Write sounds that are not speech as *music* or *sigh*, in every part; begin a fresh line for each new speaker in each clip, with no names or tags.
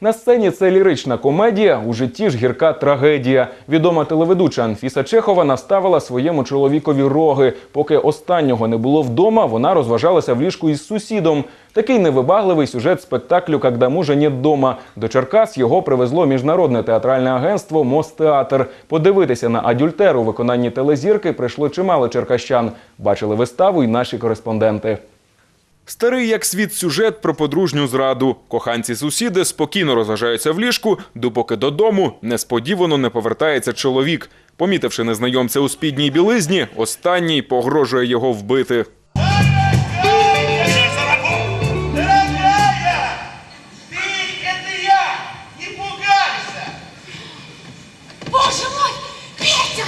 На сцені це лірична комедія, у житті ж гірка трагедія. Відома телеведуча Анфіса Чехова наставила своєму чоловікові роги. Поки останнього не було вдома, вона розважалася в ліжку із сусідом. Такий невибагливий сюжет спектаклю «Когда мужа нет дома». До Черкас його привезло міжнародне театральне агентство Мостеатр. Подивитися на адюльтер у виконанні телезірки прийшло чимало черкащан. Бачили виставу й наші кореспонденти. Старий як світ сюжет про подружню зраду. Коханці-сусіди спокійно розважаються в ліжку, допоки додому несподівано не повертається чоловік. Помітивши незнайомця у спідній білизні, останній погрожує його вбити.
Дорогая! Ты это я! Не пугайся!
Боже мой! Петя!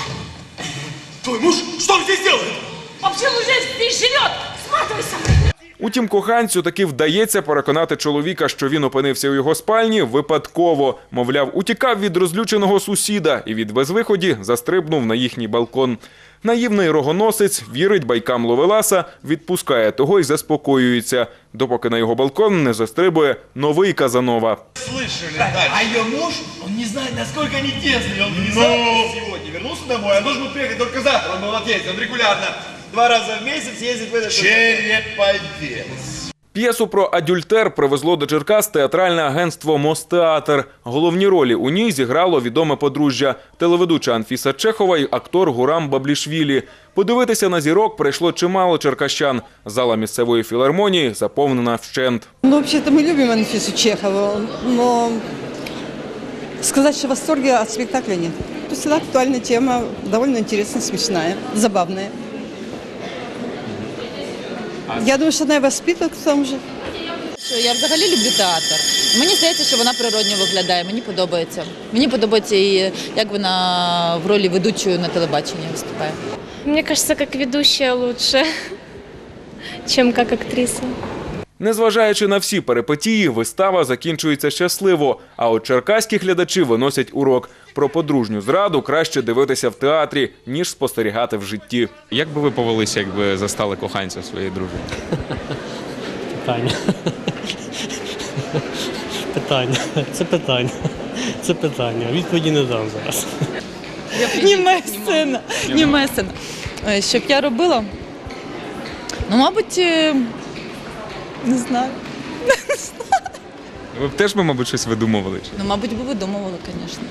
Твой муж что он здесь делает?
А почему же здесь живет? Сматывайся!
Утім, коханцю таки вдається переконати чоловіка, що він опинився у його спальні випадково. Мовляв, утікав від розлюченого сусіда і від безвиході застрибнув на їхній балкон. Наївний рогоносець вірить байкам Ловеласа, відпускає того й заспокоюється, допоки на його балкон не застрибує новий Казанова.
Слышали, А ее муж, он не знает, насколько они тесные. Он внезапно сегодня вернулся домой, он должен был приехать только завтра. Он молодец, он регулярно два раза в месяц ездит в этот... Череповец.
П'єсу про адюльтер привезло до Черкас театральне агентство Мостеатр. Головні ролі у ній зіграло відоме подружжя, телеведуча Анфіса Чехова і актор Гурам Баблішвілі. Подивитися на зірок прийшло чимало черкащан. Зала місцевої філармонії заповнена вщент.
Ну, вообще-то мы любим Анфису Чехову, но сказать, что в восторге от спектакля нет. То всегда актуальная тема, довольно интересная, смешная, забавная. Я думаю, що невоспіток тому же.
Я взагалі люблю театр. Мені здається, що вона природньо виглядає. Мені подобається. Мені подобається і як вона в ролі ведучої на телебаченні виступає.
Мені кажется, як ведущая лучше, *laughs* ніж як актриса.
Незважаючи на всі перипетії, вистава закінчується щасливо. А от черкаські глядачі виносять урок. Про подружню зраду краще дивитися в театрі, ніж спостерігати в житті.
Як би ви повелися, якби застали коханця своєї дружини?
Питання. Питання. Це питання. Це питання. Відповіді не дам зараз.
Німе сцена. Німе сцена. Е, Щоб я робила? Ну, мабуть, е, не знаю.
Ви б теж би, мабуть, щось видумували? Чи?
Ну, мабуть, би видумувала, звісно.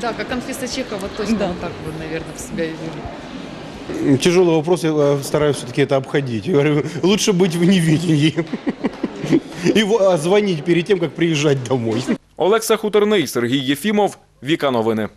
Да, как Анфиса Чехова, точно
Да.
вот так бы, наверное, в себя и вели.
Тяжелый вопрос, я э, стараюсь все-таки это обходить. Я говорю, лучше быть в невидении. И в- а, звонить перед тем, как приезжать домой.
Олекса Хуторний, Сергій Єфімов, Віка Новини.